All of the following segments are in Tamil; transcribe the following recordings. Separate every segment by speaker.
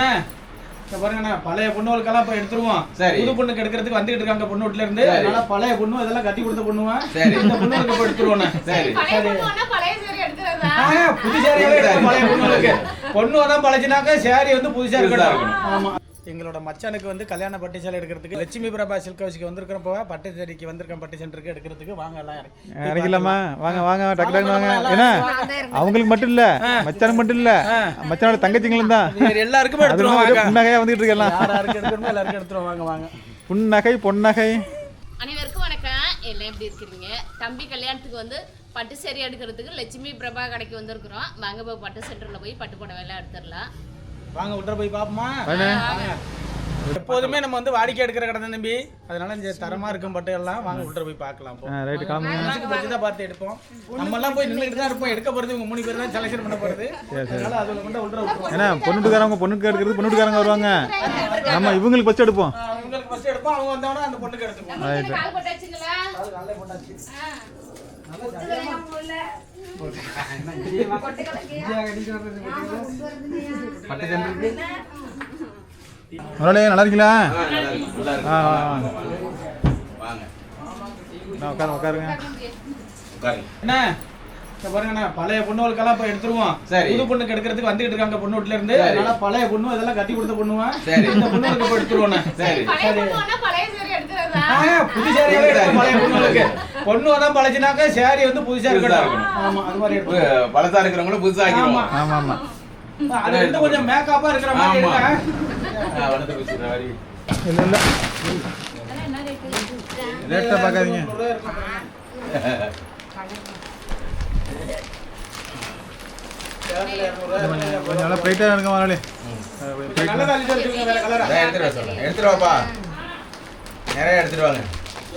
Speaker 1: என்ன? இங்க பாருங்கண்ணா பழைய பொண்ணுகளுக்கெல்லாம் இப்ப எடுத்துருவோம்.
Speaker 2: சரி.
Speaker 1: புது பொண்ணுக்கு எடுக்கிறதுக்கு வந்துட்டு இருக்காங்க பொண்ணு வீட்டுல இருந்து.
Speaker 2: சரி.
Speaker 1: அதனால பழைய பொண்ணு இதெல்லாம் கட்டி கொடுத்த பொண்ணுவன். இந்த பொண்ணுகளுக்கு இப்ப எடுத்துருவோம்
Speaker 2: சரி.
Speaker 3: பழைய பொண்ணு வேணா பழைய சேரி எடுத்துறதா
Speaker 1: புது சேரியாவே பழைய பொண்ணுகளுக்கு பொண்ணு தான் பழச்சினாக்க சேரி வந்து புதுசா
Speaker 2: இருக்கணும்.
Speaker 1: ஆமா. எங்களோட மச்சானுக்கு வந்து கல்யாண பட்டு சேலை எடுக்கிறதுக்கு லட்சுமி பிரபா சில்க் ஹவுஸ்க்கு வந்திருக்கிறப்போ பட்டு சேரிக்கு வந்திருக்கேன் பட்டு சென்டருக்கு எடுக்கிறதுக்கு வாங்க எல்லாம் இறங்கி.
Speaker 4: இறங்கிடலாமா வாங்க வாங்க டக்கு டக்கு வாங்க. ஏன்னா
Speaker 1: வாங்க.
Speaker 4: அவங்களுக்கு மட்டும் இல்ல. மச்சானுக்கு மட்டும் இல்ல. மச்சானோட தங்கச்சிங்களும் தான்.
Speaker 1: எல்லாருக்குமே.
Speaker 4: புன்னகையா வந்துட்டு இருக்கலாம்.
Speaker 1: யார் யாருக்கு எடுக்கணுமோ எல்லாருக்கும் எடுத்துருவோம் வாங்க வாங்க.
Speaker 4: புன்னகை பொன்னகை.
Speaker 3: அனைவருக்கும் வணக்கம். எல்லாம் எப்படி இருக்கிறீங்க தம்பி கல்யாணத்துக்கு வந்து பட்டு சேரி எடுக்கிறதுக்கு லட்சுமி பிரபா கடைக்கு வந்திருக்கிறோம். வாங்க போய் பட்டு சென்டர்ல போய் பட்டு புடவை எல்லாம் எடுத்துடலாம்.
Speaker 1: வாங்க உள்ள போய் பாப்போமா. எப்போதுமே நம்ம வந்து வாடிக்கை எடுக்கிற கடை தான் தம்பி. அதனால இந்த தரமா இருக்கும் பட்டு எல்லாம் வாங்க உள்ள போய் பார்க்கலாம் போ.
Speaker 4: ரைட்டு காமி
Speaker 1: பிடிச்சதா பார்த்து எடுப்போம். நம்ம எல்லாம் போய் நின்றுட்டு தான் இருப்போம். எடுக்க போறது உங்க மூணு பேர் தான் செலக்ஷன் பண்ண போறது. அதனால அதுல கொண்டு உள்ள விட்டுருவோம்.
Speaker 4: ஏன்னா பொண்ணுட்டுக்காரங்க பொண்ணுக்கு எடுக்கிறது பொண்ணுட்டுக்காரங்க வருவாங்க. நம்ம இவங்களுக்கு ஃபர்ஸ்ட் எடுப்போம்.
Speaker 1: ஆ, உங்களுக்கு ஃபர்ஸ்ட் எடுப்போம். அவங்க வந்தவொடனே அந்த பொண்ணுக்கு எடுத்துப்போம்
Speaker 3: கால் போட்டாச்சுங்களா?
Speaker 1: அது நல்ல பொண்ணாச்சு
Speaker 4: முதலாளி நல்லா இருக்கீங்களா
Speaker 2: ஆ. வாங்க.
Speaker 4: உட்காருங்க உட்காருங்க.
Speaker 1: என்ன பாருங்கண்ணா பழைய பொண்ணுகளுக்கெல்லாம் இப்ப எடுத்துருவோம்.
Speaker 2: சரி.
Speaker 1: புது பொண்ணுக்கு எடுக்கிறதுக்கு வந்துட்டு இருக்காங்க பொண்ணு வீட்டுல இருந்து
Speaker 2: சரி.
Speaker 1: அதனால பழைய பொண்ணு இதெல்லாம் கட்டி கொடுத்த பொண்ணுவன்
Speaker 2: சரி.
Speaker 1: இந்த பொண்ணுகளுக்கு இப்ப எடுத்துருவோம்
Speaker 2: சரி.
Speaker 3: சேரி. எடுத்துறதா
Speaker 1: புது எடுக்கும் பழைய பொண்ணுகளுக்கு பொண்ணு தான் பழச்சினாக்க சேரி வந்து புதுசா
Speaker 2: இருக்கணும்.
Speaker 1: ஆமா அது மாதிரி
Speaker 2: பழசா இருக்கிறவங்களும் புதுசா
Speaker 4: ஆமா. ஆமா
Speaker 1: அது வந்து கொஞ்சம் மேக்கப்பா இருக்கிற மாதிரி
Speaker 4: இல்ல ரேட்டை பார்க்காதீங்க. கொஞ்சம் நல்லா பிரைட்டாக முதலாளி
Speaker 2: எடுத்துட்டு வாப்பா. நிறைய எடுத்துட்டு வாங்க.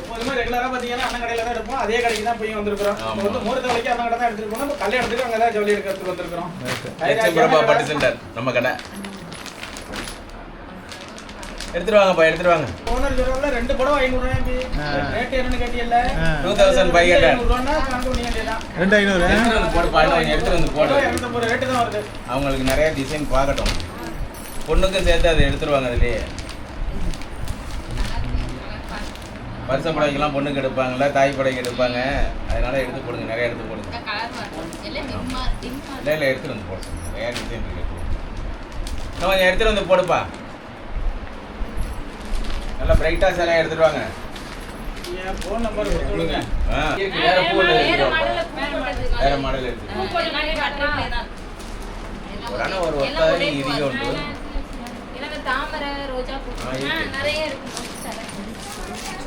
Speaker 1: எப்போதுமே ரெகுலரா பாத்தீங்கன்னா அண்ணன் கடையில தான் இருப்போம் அதே கடைக்கு தான் போய் வந்திருக்கிறோம். இப்போ வந்து மூர்த்த வரைக்கும் அண்ணன் கடை தான் எடுத்துட்டு போனோம். இப்போ கல்யாணத்துக்கு அங்கே தான் ஜவுளி எடுக்கிறதுக்கு வந்திருக்கிறோம்.
Speaker 2: லட்சுமி பிரபா பட்டு சென்டர் நம்ம கடை. எடுத்துட்டு வாங்கப்பா எடுத்துட்டு வாங்க.
Speaker 1: ஓனர் சொல்றாங்க ரெண்டு படம் ஐநூறு ரூபாய்க்கு ரேட் என்னன்னு கேட்டியல்ல
Speaker 4: ஆ.
Speaker 2: டூ தௌசண்ட் ஃபைவ் ஹண்ட்ரட்
Speaker 4: ரெண்டு ஐநூறு.
Speaker 2: எடுத்துட்டு வந்து போடுப்பா எடுத்துட்டு வந்து போடு.
Speaker 1: இரநூத்தம்பது ரேட்டு தான் வருது.
Speaker 2: அவங்களுக்கு நிறைய டிசைன் பார்க்கட்டும். பொண்ணுக்கும் சேர்த்து அதை எடுத்துருவாங்க அதுலயே. வருஷ படைக்கெல்லாம் பொண்ணுக்கு எடுப்பாங்கல்ல தாய் படைக்கு எடுப்பாங்க. அதனால எடுத்து போடுங்க நிறைய எடுத்து போடுங்க. இல்லை இல்லை எடுத்துட்டு வந்து போட. சொல்லுங்க நிறைய டிசைன் இருக்கு. கொஞ்சம் எடுத்துட்டு வந்து போடுப்பா. நல்லா பிரைட்டாக சிலையை எடுத்துட்டு வாங்க.
Speaker 1: என் ஃபோன் நம்பர் கொடுத்து விடுங்க
Speaker 2: ஆ, இருக்கு, வேற மாடல் எடுத்து
Speaker 3: கொஞ்சம் நிறைய காட்டுறேன்
Speaker 2: ஒரு ஒத்தாரி உண்டு.
Speaker 3: எனக்கு தாமரை ரோஜா பூ.
Speaker 2: ஆ, இருக்கு.
Speaker 3: ஆ, நிறைய இருக்கு.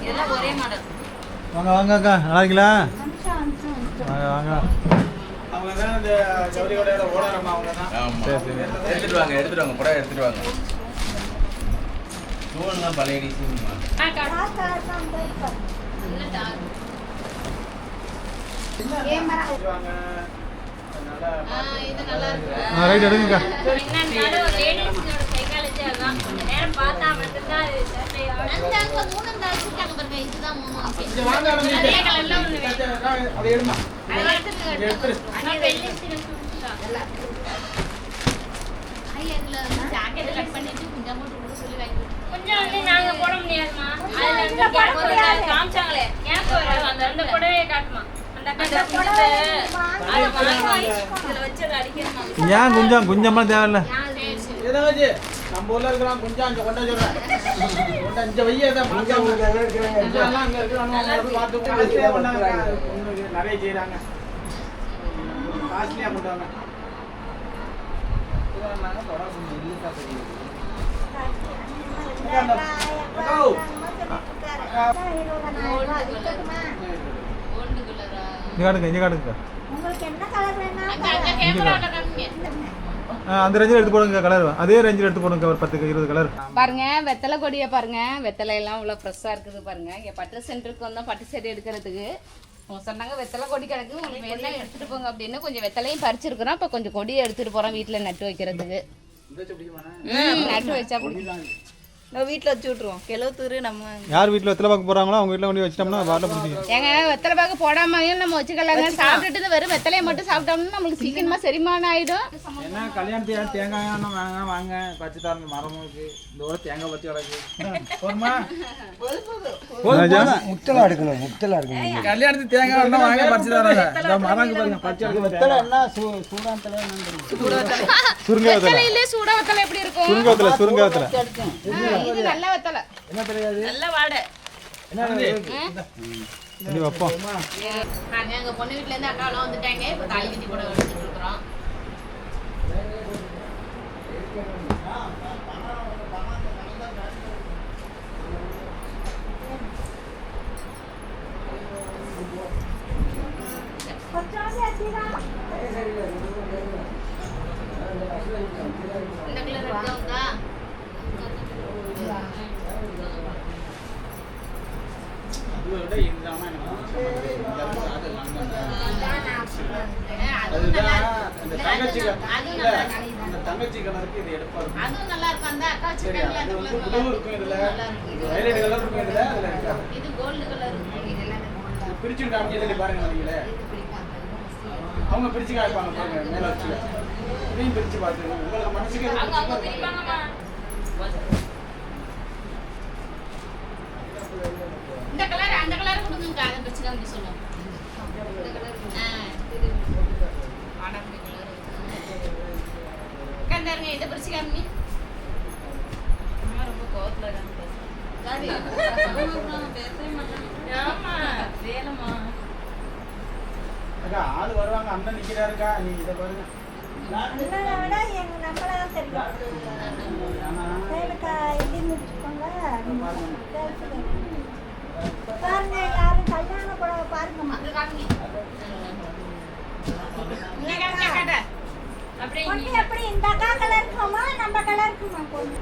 Speaker 3: இதெல்லாம் ஒரே மாடல்
Speaker 4: வாங்க வாங்க அக்கா. நல்லா இருக்கீங்களா? வாங்க வாங்க.
Speaker 1: அவங்க தான் இந்த ஜவுளி கடையோட அவங்க.
Speaker 2: எடுத்துட்டு வாங்க எடுத்துட்டு வாங்க. புடவை எடுத்துட்டு வாங்க ஸ்டோன்லாம் பழைய டிசைன்மா
Speaker 3: ஆ காட்டு இல்ல டார்க்
Speaker 1: வாங்க நல்லா
Speaker 3: ஆ இது நல்லா இருக்கு.
Speaker 4: ஆ ரைட்
Speaker 1: இங்க எடுத்துரு
Speaker 3: கொஞ்சம்.
Speaker 5: கொஞ்சம் வந்து நாங்க போட முடியாதுமா அதுல வந்து காமிச்சாங்களே. எனக்கு அந்த அந்த புடவையை காட்டுமா.
Speaker 4: ஏன் குஞ்சம்? குஞ்சம்லாம் தேவையில்ல.
Speaker 1: நம்ம ஊர்ல இருக்கிறான் கொஞ்சம் அங்க கொண்டா சொல்றேன் கொண்டா வைய தான் கொஞ்சம் எல்லாம் அங்க
Speaker 4: இங்கே காட்டுங்க இங்கே காட்டுங்க. அந்த ரேஞ்சில் எடுத்து போடுங்க கலர் அதே ரேஞ்சில் எடுத்து போடுங்க ஒரு பத்துக்கு இருபது கலர்
Speaker 3: பாருங்க வெத்தலை கொடியை பாருங்க. வெத்தலை எல்லாம் இவ்வளோ ஃப்ரெஷ்ஷாக இருக்குது பாருங்க. இங்கே பட்டு சென்டருக்கு வந்தால் பட்டு செடி எடுக்கிறதுக்கு. சொன்னாங்க வெத்தலை கொடி கிடக்கு உங்களுக்கு வேணா எடுத்துட்டு போங்க அப்படின்னு. கொஞ்சம் வெத்தலையும் பறிச்சிருக்கிறோம். இப்போ கொஞ்சம் கொடியை எடுத்துட்டு போறோம் வீட்டில் நட்டு வைக்கிறதுக்கு. நட்டு வச்சா பிடிக்கும்
Speaker 6: நம்ம வீட்டில் வச்சு விட்ருவோம் கிளவுத்தூர் நம்ம
Speaker 4: யார் வீட்டில் வெத்தலை பார்க்க போகிறாங்களோ அவங்க வீட்டில் கொண்டு வச்சிட்டோம்னா வரல பிடிச்சிக்கும்.
Speaker 3: ஏங்க வெத்தலை பாக்கு போடாமையும் நம்ம வச்சுக்கலாங்க. சாப்பிட்டுட்டு வெறும் வெத்தலையை மட்டும் சாப்பிட்டோம்னா நம்மளுக்கு சீக்கிரமா செரிமானம் ஆயிடும்.
Speaker 1: என்ன தேங்காய் வேணும் வாங்க வாங்க. பச்சை தாரங்க மரமும் இருக்கு இந்த தேங்காய் பச்சை கிடக்கு போதுமா?
Speaker 7: முத்தலா எடுக்கணும் முத்தலா எடுக்கணும்.
Speaker 1: கல்யாணத்துக்கு தேங்காய் வேணும் வாங்க பச்சை தாரங்க இந்த மரம் பாருங்க பச்சை வெத்தலை என்ன சூடாந்தல
Speaker 4: சுருங்க வெத்தலை.
Speaker 3: வெத்தலையிலே சூட வெத்தலை எப்படி இருக்கும்?
Speaker 4: சுருங்க வெத்தலை சுருங்க
Speaker 3: இது நல்ல வெத்தலை.
Speaker 1: என்ன தெரியாது?
Speaker 6: நல்ல வாடை.
Speaker 1: என்ன
Speaker 4: இது வைப்போம்.
Speaker 3: நாங்க எங்க பொண்ணு வீட்ல இருந்து அக்காலாம் வந்துட்டாங்க. இப்ப தாலி கட்டி போட வச்சுட்டு இருக்கிறோம். இந்த கலர் எடுத்தவங்க
Speaker 1: இது விட இந்த அம்மா எனக்கு அது
Speaker 3: அதுவும் நல்லா
Speaker 1: அதுதான் இந்த தங்கச்சி க-
Speaker 3: அதுவும்
Speaker 1: இல்ல,
Speaker 3: நல்லா இருக்கு.
Speaker 1: தங்கச்சி கலருக்கு இது எடுப்பாரு
Speaker 3: அதுவும் நல்லா இருக்கும் அந்த அக்கா வச்சிருக்காங்களே
Speaker 1: அது
Speaker 3: அந்த
Speaker 1: வந்து
Speaker 3: கலர்
Speaker 1: ப்ளூ இருக்கும் இதுல.
Speaker 3: இது
Speaker 1: வயலட் கலர் இருக்கும் இதுல? அதுல
Speaker 3: இது கோல்டு கலர்
Speaker 1: பிரிச்சு காமிச்சு சொல்லி பாருங்க நீங்களே அவங்க பிரிச்சு காமிப்பாங்க பாருங்க மேல வச்சு இதையும் பிரிச்சு பாத்துங்க உங்களுக்கு மனசுக்கு
Speaker 5: அவங்க அவங்க
Speaker 3: இந்த கலர் அந்த கலர் கொடுங்க அதை வச்சு காமிக்க சொல்லுவோம் இந்த கலர் ஆ. இது கண்டாருங்க இதை பிரிச்சு காமி ரொம்ப கோவத்துல இருக்காங்க.
Speaker 1: ஆளு வருவாங்க அண்ணன் நிக்கிறாருக்கா? நீங்க இதை பாருங்க.
Speaker 8: பாருங்க யாரும் பாருங்கம்மா
Speaker 3: அங்க காமிங்க
Speaker 5: இங்க காட்டு, காட்டு. அப்படியே
Speaker 8: பொண்ணு. எப்படி இந்த அக்கா கலர் இருக்குமா நம்ம கலர் இருக்குமா பொண்ணு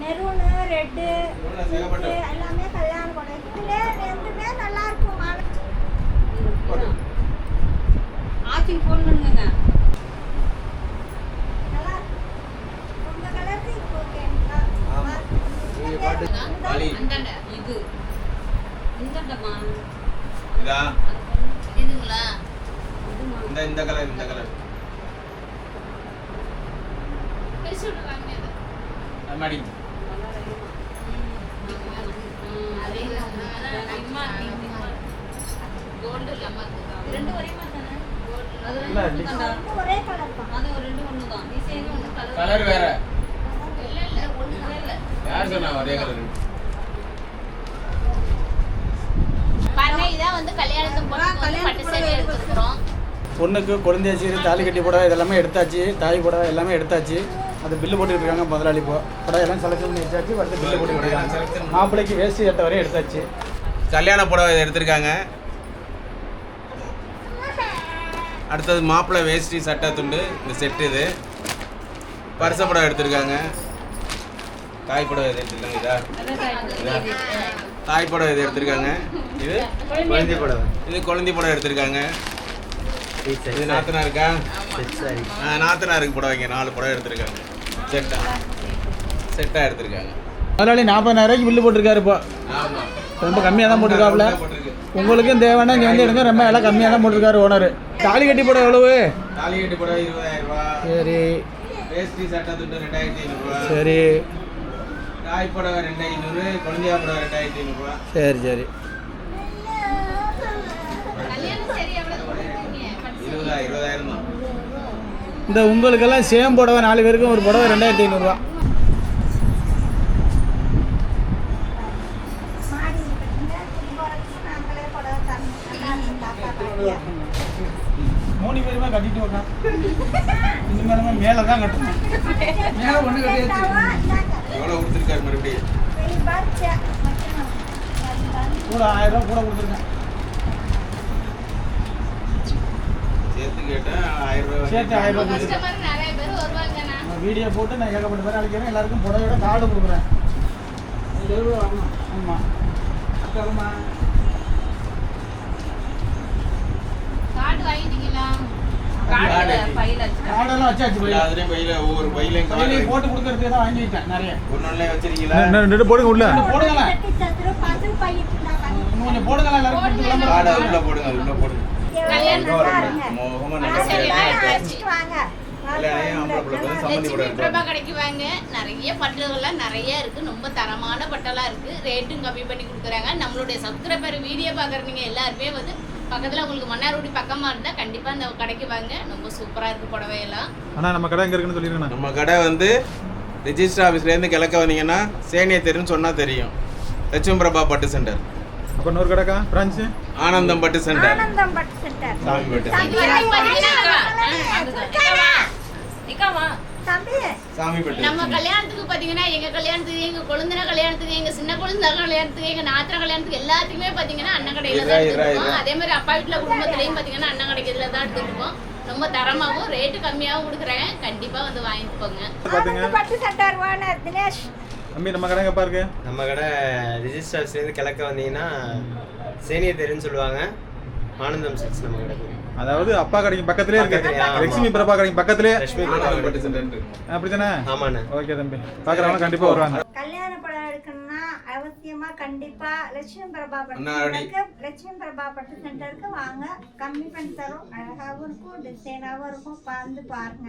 Speaker 8: மெரூனு ரெட்டு. எல்லாமே கல்யாண புடவை இதுல ரெண்டுமே நல்லா இருக்கும்
Speaker 6: ஆச்சிக்கு ஃபோன் பண்ணுங்க
Speaker 8: நல்லா இருக்கும் உங்க கலருக்கு இப்போ ஓகேங்களா
Speaker 2: வலி
Speaker 3: அந்தாண்ட
Speaker 6: இது இந்தண்டம்மா
Speaker 2: இதா
Speaker 3: இதுங்களா
Speaker 2: இந்த இந்த கலர் இந்த கலர்
Speaker 3: பிரிச்சு விட்டு காமிங்க அதை.
Speaker 1: அது மாதிரி
Speaker 3: அதே
Speaker 5: அம்மா, அம்மா.
Speaker 3: கோல்டு
Speaker 6: ரெண்டு ஒரே மாதிரி தானே? அது
Speaker 8: ஒரே கலர் தான்.
Speaker 6: அது ஒரு ரெண்டு ஒன்று தான்
Speaker 3: டிசைன் ஒன்று கலர்
Speaker 2: கலர் வேற.
Speaker 3: இல்ல இல்ல ஒண்ணு இல்ல
Speaker 2: யார் சொன்னா ஒரே கலர்
Speaker 3: பாருங்க இதான் வந்து கல்யாணத்துக்கு பொண்ணுக்கு வந்து எடுத்துக்கிறோம்
Speaker 1: குழந்தைய சீர் தாலி கட்டி புடவை இதெல்லாமே எடுத்தாச்சு. தாய் புடவை எல்லாமே எடுத்தாச்சு. அது பில்லு போட்டுட்டு இருக்காங்க முதலாளி இப்போ. புடவை எல்லாம் செலக்ஷன் பண்ணி வச்சாச்சு அடுத்து பில்லு போட்டு இருக்காங்க. மாப்பிள்ளைக்கு வேஷ்டி சட்டை வரையும் எடுத்தாச்சு.
Speaker 2: கல்யாண புடவை எடுத்திருக்காங்க. அடுத்தது மாப்பிள்ளை வேஷ்டி சட்டை துண்டு இந்த செட் இது. பரிச புடவை எடுத்திருக்காங்க. தாய் புடவை இது எடுத்திருக்காங்க? இதா? இதா? தாய் புடவை இது எடுத்திருக்காங்க? இது?
Speaker 7: குழந்தை புடவை
Speaker 2: இது குழந்தை புடவை எடுத்திருக்காங்க. இது நாத்தனா இருக்கா ஆ, நாத்தனாருக்கு புடவைங்க நாலு புடவை எடுத்திருக்காங்க. செட்டா செட்டா எடுத்திருக்காங்க.
Speaker 1: முதலாளி நாற்பதாயிரம் ரூபாய்க்கு பில்லு போட்டிருக்காரு இப்போ
Speaker 2: ஆமாம்
Speaker 1: ரொம்ப கம்மியாக தான் போட்டிருக்காப்புல
Speaker 2: போட்டிருக்கு
Speaker 1: உங்களுக்கும் தேவைன்னா இங்கே வந்து எடுங்க. ரொம்ப எல்லாம் கம்மியாக தான் போட்டிருக்காரு ஓனர் தாலி கட்டி புடவை எவ்வளவு?
Speaker 2: தாலி கட்டி புடவை இருபதாயிரம் ரூபா.
Speaker 1: சரி.
Speaker 2: வேஷ்டி சட்டை துண்டு ரெண்டாயிரத்தி ஐநூறுரூவா
Speaker 1: சரி.
Speaker 2: தாய் புடவை ரெண்டு ஐநூறு குழந்தையா புடவை ரெண்டாயிரத்தி ஐநூறுரூவா
Speaker 1: சரி சரி.
Speaker 2: இருபதாயிரம்
Speaker 1: இந்த உங்களுக்கெல்லாம் சேம் புடவை நாலு பேருக்கும் ஒரு புடவை ரெண்டாயிரத்தி ஐநூறுரூவா
Speaker 8: மாடி கட்டுங்க திரும்ப நாங்களே புடவை தரணும் நல்லா இருக்கும் தாத்தா பாட்டியா
Speaker 1: மூணு பேருமே கட்டிட்டு வரலாம் இனிமேலுமே மேலே தான் கட்டணும். மேலே ஒன்று கட்டியாச்சு.
Speaker 2: எவ்வளோ கொடுத்துருக்காரு மறுபடியும்?
Speaker 1: கூட ஆயிரம் ரூபா கூட கொடுத்துருக்கேன்.
Speaker 2: சேர்த்து கேட்டேன் ஆயிரம்
Speaker 1: சேர்த்து ஆயிரம் நான் வீடியோ போட்டு நான் ஏகப்பட்ட பேர் அழைக்கிறேன். எல்லாருக்கும் புடவையோட கார்டு கொடுக்குறேன். ஆமாம் அக்காவுமா
Speaker 3: கார்டு வாங்கிட்டீங்களா
Speaker 5: கார்டு
Speaker 1: ஆர்டர்லாம் வச்சாச்சு போய்
Speaker 2: அதுலயும் பையில ஒவ்வொரு பையிலையும்
Speaker 1: வெளியே
Speaker 2: கார்டு
Speaker 1: போட்டு கொடுக்கறதுக்கு தான் வாங்கிட்டேன் நிறைய.
Speaker 2: ஒரு நாள்லயே வச்சிருக்கீங்களா
Speaker 4: ரெண்டு போடுங்க உள்ள.
Speaker 1: கொஞ்சம் எல்லாரும்.
Speaker 2: உள்ள போடுங்க உள்ள போடுங்க. முகமா நல்லா
Speaker 3: பிரபா கடைக்கு வாங்க. நிறைய பட்டுகள்லாம் நிறைய இருக்கு. ரொம்ப தரமான பட்டெல்லாம் இருக்கு. ரேட்டும் கம்மி பண்ணி கொடுக்குறாங்க. நம்மளுடைய சப்ஸ்கிரைபர் வீடியோ பார்க்குறவங்க எல்லாருமே வந்து பக்கத்துல உங்களுக்கு மன்னார்குடி பக்கமா இருந்தா கண்டிப்பா இந்த கடைக்கு வாங்க. ரொம்ப சூப்பரா இருக்கு புடவையெல்லாம்.
Speaker 4: அண்ணா நம்ம கடை எங்க இருக்குன்னு சொல்லிருக்கேண்ணா
Speaker 2: நம்ம கடை வந்து ரிஜிஸ்டர் ஆஃபீஸ்லேருந்து கிழக்க வந்தீங்கன்னா சேனிய தெருன்னு சொன்னால் தெரியும். லட்சுமி பிரபா பட்டு சென்டர்.
Speaker 4: அப்ப இன்னொரு கடைக்கா? பிரான்ச்சு?
Speaker 2: ஆனந்தம் பட்டு சென்டர்.
Speaker 8: ஆனந்தம் பட்டு சென்டர்.
Speaker 2: சாமி பட்டு
Speaker 3: இது நம்ம கல்யாணத்துக்கு பாத்தீங்கன்னா எங்க கல்யாணத்துக்கு எங்க கொழுந்தன கல்யாணத்துக்கு எங்க சின்ன கொழுந்த கல்யாணத்துக்கு எங்க நாத்திர கல்யாணத்துக்கு எல்லாத்துக்குமே பாத்தீங்கன்னா அண்ணன் கடையில தான் எடுத்துருக்கோம். அதே மாதிரி அப்பா வீட்டுல குடும்பத்திலயும் பாத்தீங்கன்னா அண்ணன் கடைக்கிறதுல தான் எடுத்துருக்கோம் ரொம்ப தரமாவும் ரேட்டு கம்மியாவும் கொடுக்குறாங்க கண்டிப்பா வந்து வாங்கிட்டு போங்க.
Speaker 4: பாத்துங்க
Speaker 8: ஆனந்தம் பட்டு சென்டர் ஓனர் தினேஷ்.
Speaker 4: தம்பி நம்ம கடை எங்கப்பா இருக்கு
Speaker 7: நம்ம கடை ரிஜிஸ்டர்ஸ்லேருந்து கிழக்க வந்தீங்கன்னா சேனிய தெருன்னு சொல்லுவாங்க. ஆனந்தம் சிக்ஸ் நம்ம கடை
Speaker 4: அதாவது அப்பா கடைக்கு பக்கத்துலயே இருக்கு. லட்சுமி பிரபா கடைக்கு பக்கத்துலயே
Speaker 7: லட்சுமி பிரபா
Speaker 4: அப்படித்தானே?
Speaker 7: ஆமாண்ணே.
Speaker 4: ஓகே தம்பி. பாக்குறவங்க கண்டிப்பா வருவாங்க.
Speaker 8: கல்யாண படம் எடுக்கணும்னா அவசியமா கண்டிப்பா லட்சுமி பிரபா பட்டு லட்சுமி பிரபா பட்டு சென்டருக்கு வாங்க. கம்மி பண்ணி தரோம். அழகாவும் இருக்கும் டிசைனாகவும் இருக்கும். வந்து பாருங்க.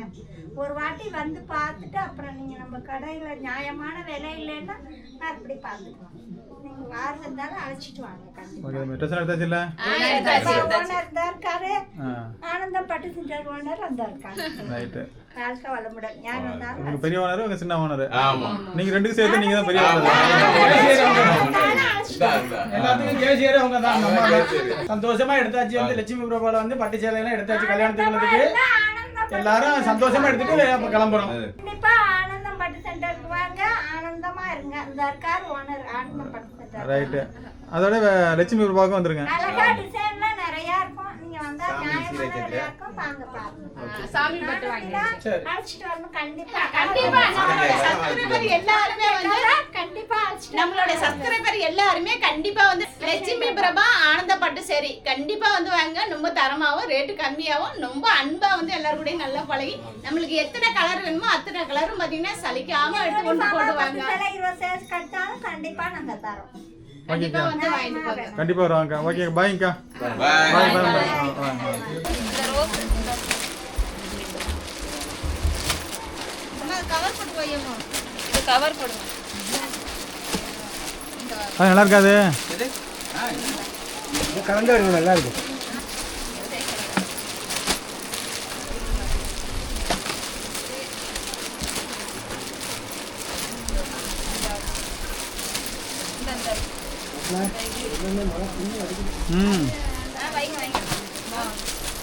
Speaker 8: ஒரு வாட்டி வந்து பார்த்துட்டு அப்புறம் நீங்க நம்ம கடையில நியாயமான விலை இல்லைன்னா நான் இப்படி பார்த்துக்கலாம். நீங்க வாரம் இருந்தாலும் அழைச்சிட்டு வாங்க கண்டிப்பா.
Speaker 4: ஓகே தம்பி ட்ரெஸ் எடுத்தாச்சு இல்ல
Speaker 8: ஓனர் தான் இருக்காரு.
Speaker 4: ஆ.
Speaker 8: ஆனந்தம் பட்டு சென்டர் ஓனர் அந்த இருக்காங்க
Speaker 4: ரைட்டு.
Speaker 8: வாழ்க்கை வளமுடன். யார் வந்தாலும்
Speaker 4: உங்க பெரிய ஓனர் உங்க சின்ன ஓனர்
Speaker 2: ஆமா.
Speaker 4: நீங்க ரெண்டுக்கும் சேர்த்து நீங்க தான் பெரிய. ஓனர்.
Speaker 1: எல்லாத்துக்கும் கேசியரே அவங்க தான். சந்தோஷமா எடுத்தாச்சு வந்து லட்சுமி பிரபால வந்து பட்டு சேலையெல்லாம் எடுத்தாச்சு கல்யாணத்துக்கு எல்லாரும் சந்தோஷமா எடுத்துட்டு அப்ப கிளம்புறோம்.
Speaker 8: கண்டிப்பா ஆனந்தம் பட்டு சென்டருக்கு வாங்க ஆனந்தமா இருங்க. இந்த இருக்கார் ஓனர்
Speaker 4: ரைட்டு அதோட லட்சுமி பிரபாவுக்கும் வந்துருங்க
Speaker 8: அழகா டிசைன்லாம் நிறைய இருக்கும். நீங்க வந்தா நியாயமான விலையா இருக்கும். வாங்க பாருங்க.
Speaker 3: சாமி பட்டு வாங்கி
Speaker 1: சரி.
Speaker 8: அழைச்சிட்டு வரணும். கண்டிப்பா.
Speaker 3: கண்டிப்பா. நம்மளுடைய சப்ஸ்கிரைபர் எல்லாருமே வந்து
Speaker 8: கண்டிப்பா அழைச்சிட்டு
Speaker 3: நம்மளுடைய சப்ஸ்கிரைபர் எல்லாருமே கண்டிப்பா வந்து லட்சுமி பிரபா ஆனந்தப்பட்டு சரி. கண்டிப்பா வந்து வாங்க. ரொம்ப தரமாவும் ரேட்டு கம்மியாவும் ரொம்ப அன்பா வந்து எல்லாரும் நல்லா பழகி. நம்மளுக்கு எத்தனை கலர் வேணுமோ அத்தனை கலரும் பாத்தீங்கன்னா சலிக்காம எடுத்து கொண்டு போட்டு வாங்க.
Speaker 8: கண்டிப்பா நாங்க தரோம்.
Speaker 3: கண்டிப்பா வந்து வாங்கிட்டு போங்க
Speaker 4: கண்டிப்பா வருவாங்க. ஓகே பாய்க்கா
Speaker 2: Bye.
Speaker 4: Bye bye bye.
Speaker 3: Cover போடுங்க.
Speaker 4: அது நல்லா இருக்காது.
Speaker 7: கலந்து இருக்கும் நல்லா இருக்கும்
Speaker 4: 来，来来，嗯。